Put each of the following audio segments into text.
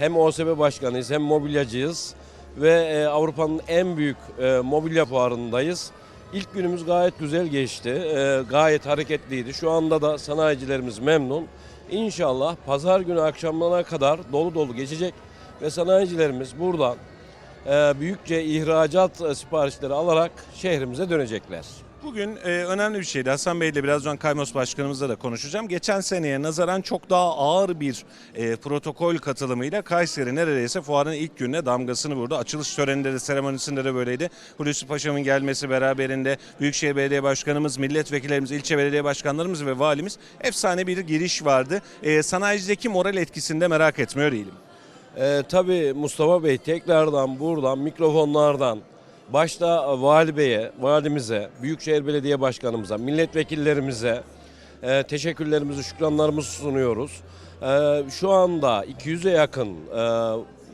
Hem OSB başkanıyız hem mobilyacıyız ve e, Avrupa'nın en büyük e, mobilya fuarındayız. İlk günümüz gayet güzel geçti. E, gayet hareketliydi. Şu anda da sanayicilerimiz memnun. İnşallah pazar günü akşamına kadar dolu dolu geçecek ve sanayicilerimiz buradan e, büyükçe ihracat e, siparişleri alarak şehrimize dönecekler. Bugün e, önemli bir şeydi. Hasan Bey ile birazdan Kaymos Başkanımızla da konuşacağım. Geçen seneye nazaran çok daha ağır bir e, protokol katılımıyla Kayseri neredeyse fuarın ilk gününe damgasını vurdu. Açılış töreninde de seremonisinde de böyleydi. Hulusi Paşa'nın gelmesi beraberinde Büyükşehir Belediye Başkanımız, milletvekillerimiz, ilçe belediye başkanlarımız ve valimiz efsane bir giriş vardı. E, sanayicideki moral etkisini de merak etmiyor değilim. Ee, tabii Mustafa Bey tekrardan buradan mikrofonlardan başta Vali Bey'e, valimize, Büyükşehir Belediye Başkanımıza, milletvekillerimize e, teşekkürlerimizi, şükranlarımızı sunuyoruz. E, şu anda 200'e yakın e,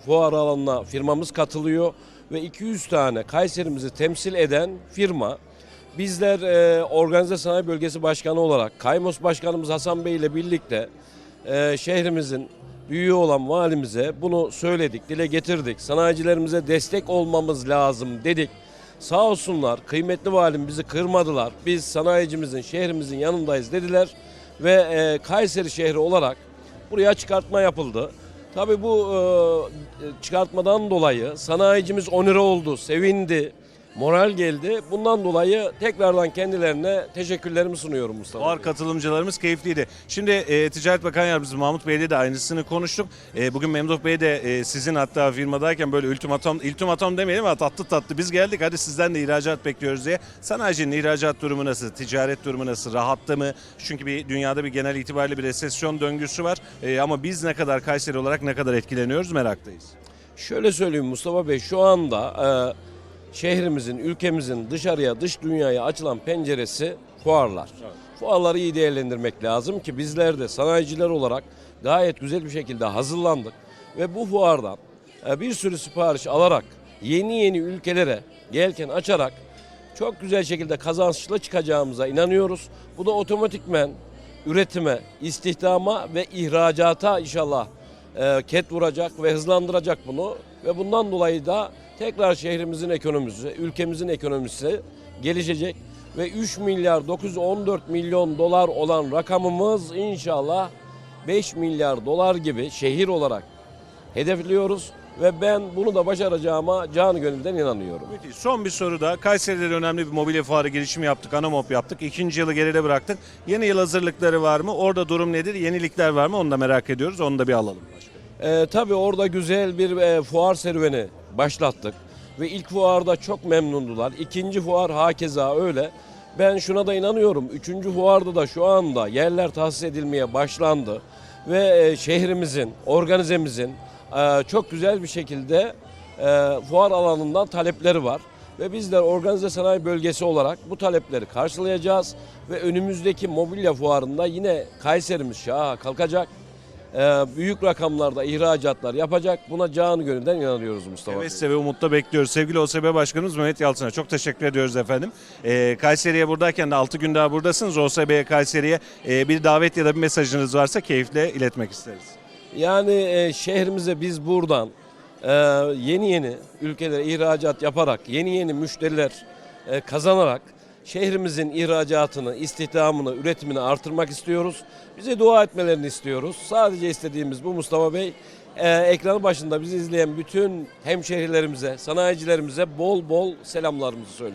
fuar alanına firmamız katılıyor ve 200 tane Kayserimizi temsil eden firma Bizler e, Organize Sanayi Bölgesi Başkanı olarak Kaymos Başkanımız Hasan Bey ile birlikte e, şehrimizin büyüğü olan valimize bunu söyledik, dile getirdik. Sanayicilerimize destek olmamız lazım dedik. Sağ olsunlar kıymetli valim bizi kırmadılar. Biz sanayicimizin, şehrimizin yanındayız dediler. Ve e, Kayseri şehri olarak buraya çıkartma yapıldı. Tabii bu e, çıkartmadan dolayı sanayicimiz onure oldu, sevindi, moral geldi. Bundan dolayı tekrardan kendilerine teşekkürlerimi sunuyorum Mustafa. Bey. katılımcılarımız keyifliydi. Şimdi e, Ticaret Bakan Yardımcısı Mahmut Bey'le de aynısını konuştuk. E, bugün Memduh Bey de e, sizin hatta firmadayken böyle ultimatom, ultimatom demeyelim ama tatlı tatlı biz geldik hadi sizden de ihracat bekliyoruz diye. Sanayicinin ihracat durumu nasıl, ticaret durumu nasıl, rahatta mı? Çünkü bir dünyada bir genel itibariyle bir resesyon döngüsü var. E, ama biz ne kadar Kayseri olarak ne kadar etkileniyoruz meraktayız. Şöyle söyleyeyim Mustafa Bey şu anda e, şehrimizin, ülkemizin dışarıya, dış dünyaya açılan penceresi fuarlar. Fuarları iyi değerlendirmek lazım ki bizler de sanayiciler olarak gayet güzel bir şekilde hazırlandık. Ve bu fuardan e, bir sürü sipariş alarak yeni yeni ülkelere gelken açarak çok güzel şekilde kazançlı çıkacağımıza inanıyoruz. Bu da otomatikmen üretime, istihdama ve ihracata inşallah e, ket vuracak ve hızlandıracak bunu. Ve bundan dolayı da tekrar şehrimizin ekonomisi, ülkemizin ekonomisi gelişecek. Ve 3 milyar 914 milyon dolar olan rakamımız inşallah 5 milyar dolar gibi şehir olarak hedefliyoruz ve ben bunu da başaracağıma canı gönülden inanıyorum. Müthiş. Son bir soru da. Kayseri'de de önemli bir mobilya fuarı girişimi yaptık. Anomop yaptık. İkinci yılı geride bıraktık. Yeni yıl hazırlıkları var mı? Orada durum nedir? Yenilikler var mı? Onu da merak ediyoruz. Onu da bir alalım. Ee, tabii orada güzel bir e, fuar serüveni başlattık ve ilk fuarda çok memnundular. İkinci fuar hakeza öyle. Ben şuna da inanıyorum. Üçüncü fuarda da şu anda yerler tahsis edilmeye başlandı ve e, şehrimizin, organizemizin e, çok güzel bir şekilde e, fuar alanından talepleri var. Ve bizler organize sanayi bölgesi olarak bu talepleri karşılayacağız ve önümüzdeki mobilya fuarında yine Kayserimiz şaha kalkacak. Ee, büyük rakamlarda ihracatlar yapacak. Buna canı gönülden inanıyoruz Mustafa. Hevesle ve umutla bekliyoruz. Sevgili OSB Başkanımız Mehmet Yalçın'a çok teşekkür ediyoruz efendim. Ee, Kayseri'ye buradayken de 6 gün daha buradasınız. OSB'ye Kayseri'ye e, bir davet ya da bir mesajınız varsa keyifle iletmek isteriz. Yani e, şehrimize biz buradan e, yeni yeni ülkelere ihracat yaparak, yeni yeni müşteriler e, kazanarak şehrimizin ihracatını, istihdamını, üretimini artırmak istiyoruz. Bize dua etmelerini istiyoruz. Sadece istediğimiz bu Mustafa Bey. E, ekranı başında bizi izleyen bütün hemşehrilerimize, sanayicilerimize bol bol selamlarımızı söylüyoruz.